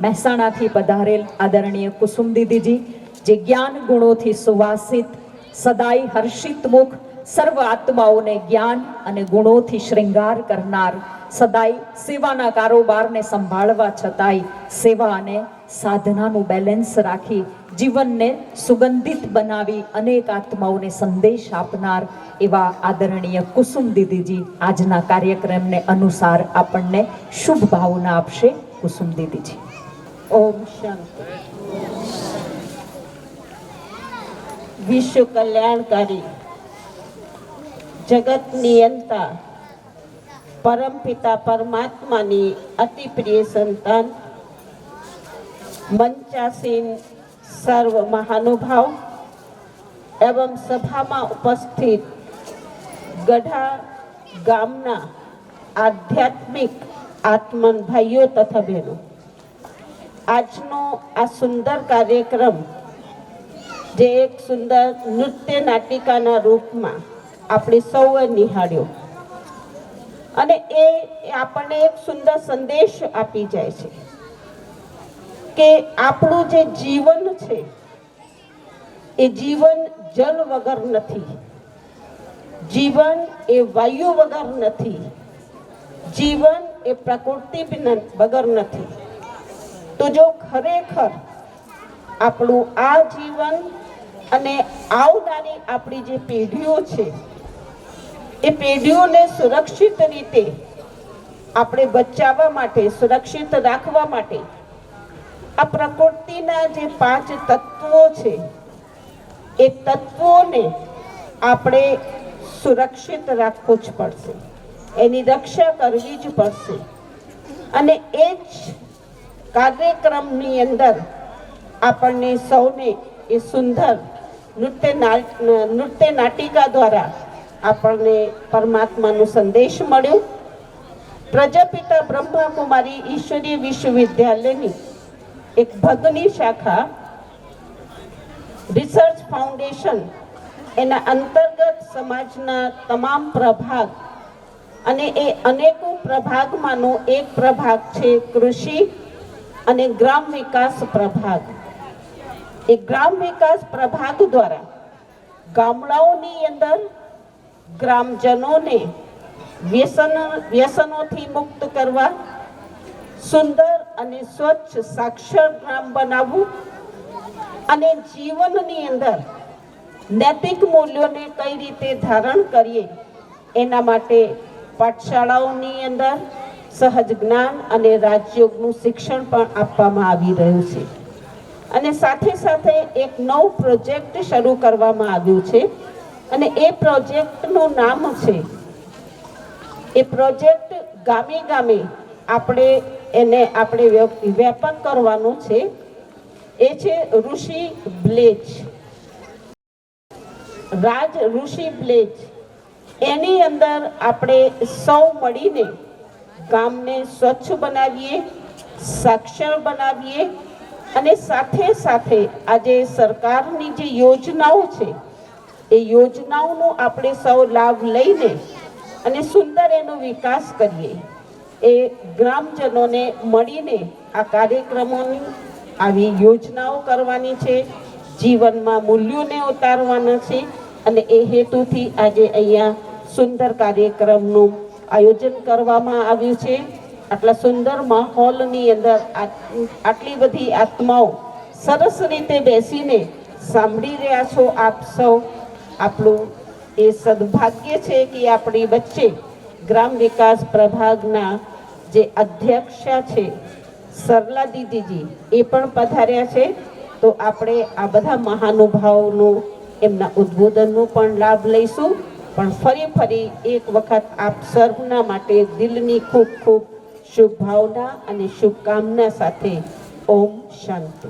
મહેસાણાથી પધારેલ આદરણીય કુસુમ દીદીજી જે જ્ઞાન ગુણોથી સુવાસિત, સદાય હર્ષિત મુખ, સર્વ આત્માઓને જ્ઞાન અને ગુણોથી શ્રૃંગાર કરનાર, સદાય સેવાના કારોબારને સંભાળવા છતાંય સેવા અને સાધનાનું બેલેન્સ રાખી જીવનને સુગંધિત બનાવી અનેક આત્માઓને સંદેશ આપનાર એવા આદરણીય કુસુમ દીદીજી આજના કાર્યક્રમને અનુસાર આપણને શુભ ભાવના આપશે કુસુમ દીદીજી ઓમ શાંતિ વિશ્વ કલ્યાણકારી. જગત નિયંતા પરમપિતા પરમાત્માની અતિ પ્રિય સંતાન. મંચાસીન સર્વ મહાનુભાવ એવમ સભામાં ઉપસ્થિત ગઢા ગામના આધ્યાત્મિક આત્મન ભાઈઓ તથા બહેનો. આજનો આ સુંદર કાર્યક્રમ જે એક સુંદર નૃત્ય નાટિકાના રૂપમાં આપણે સૌએ નિહાળ્યો. અને એ આપણને એક સુંદર સંદેશ આપી જાય છે કે આપણું જે જીવન છે, એ જીવન જલ વગર નથી. જીવન એ વાયુ વગર નથી. જીવન એ પ્રકૃતિ વગર નથી. તો જો ખરેખર આપણું આ જીવન અને આવનારી આપણી જે પેઢીઓ છે, એ પેઢીઓને સુરક્ષિત રીતે આપણે બચાવવા માટે, સુરક્ષિત રાખવા માટે આ પ્રકૃતિના જે પાંચ તત્વો છે, એ તત્વોને આપણે સુરક્ષિત રાખવું જ પડશે. એની રક્ષા કરવી જ પડશે. અને એ જ કાર્યક્રમની અંદર આપણને સૌને એ સુંદર નૃત્ય નૃત્ય નાટિકા દ્વારા આપણને પરમાત્માનો સંદેશ મળ્યો. પ્રજાપિતા બ્રહ્માકુમારી ઈશ્વરીય વિશ્વવિદ્યાલયની એક ભગની શાખા, રિસર્ચ ફાઉન્ડેશન, એના અંતર્ગત સમાજના તમામ પ્રભાગ અને એ અનેકો પ્રભાગમાંનો એક પ્રભાગ છે કૃષિ. અને ગ્રામ વિકાસ પ્રભાગ. એ ગ્રામ વિકાસ પ્રભાગ દ્વારા ગામડાઓની અંદર ગ્રામજનોને વ્યસન, વ્યસનોથી મુક્ત કરવા, સુંદર અને સ્વચ્છ સાક્ષર ગ્રામ બનાવવું અને જીવનની અંદર નૈતિક મૂલ્યોને કઈ રીતે ધારણ કરીએ એના માટે પાઠશાળાઓની અંદર સહજ જ્ઞાન અને રાજયોગનું શિક્ષણ પણ આપવામાં આવી રહ્યું છે. અને સાથે સાથે એક નવું પ્રોજેક્ટ શરૂ કરવામાં આવ્યું છે. અને એ પ્રોજેક્ટનું નામ છે, એ પ્રોજેક્ટ ગામે ગામે આપણે એને આપણે વ્યાપ- વ્યાપક કરવાનું છે. એ છે ઋષિ બ્લેજ. રાજ ઋષિ બ્લેજ. એની અંદર આપણે સૌ મળીને ગામને સ્વચ્છ બનાવીએ, સાક્ષર બનાવીએ અને સાથે સાથે આજે સરકારની જે યોજનાઓ છે, એ યોજનાઓનો આપણે સૌ લાભ લઈને અને સુંદર એનો વિકાસ કરીએ. એ ગ્રામજનોને મળીને આ કાર્યક્રમોની આવી યોજનાઓ કરવાની છે, જીવનમાં મૂલ્યોને ઉતારવાના છે અને એ હેતુથી આજે અહીંયા સુંદર કાર્યક્રમનું આયોજન કરવામાં આવ્યું છે. આટલા સુંદર માહોલની અંદર આટ- આટલી બધી આત્માઓ સરસ રીતે બેસીને સાંભળી રહ્યા છો આપ સૌ. આપણું એ સદભાગ્ય છે કે આપણી વચ્ચે ગ્રામ વિકાસ પ્રભાગના જે અધ્યક્ષા છે, સરલા દીદીજી, એ પણ પધાર્યા છે. તો આપણે આ બધા મહાનુભાવોનું એમના ઉદ્બોધનનો પણ લાભ લઈશું. પણ ફરી ફરી એક વખત આપ સર્વના માટે દિલની ખૂબ ખૂબ શુભ ભાવના અને શુભકામના સાથે ઓમ શાંતિ.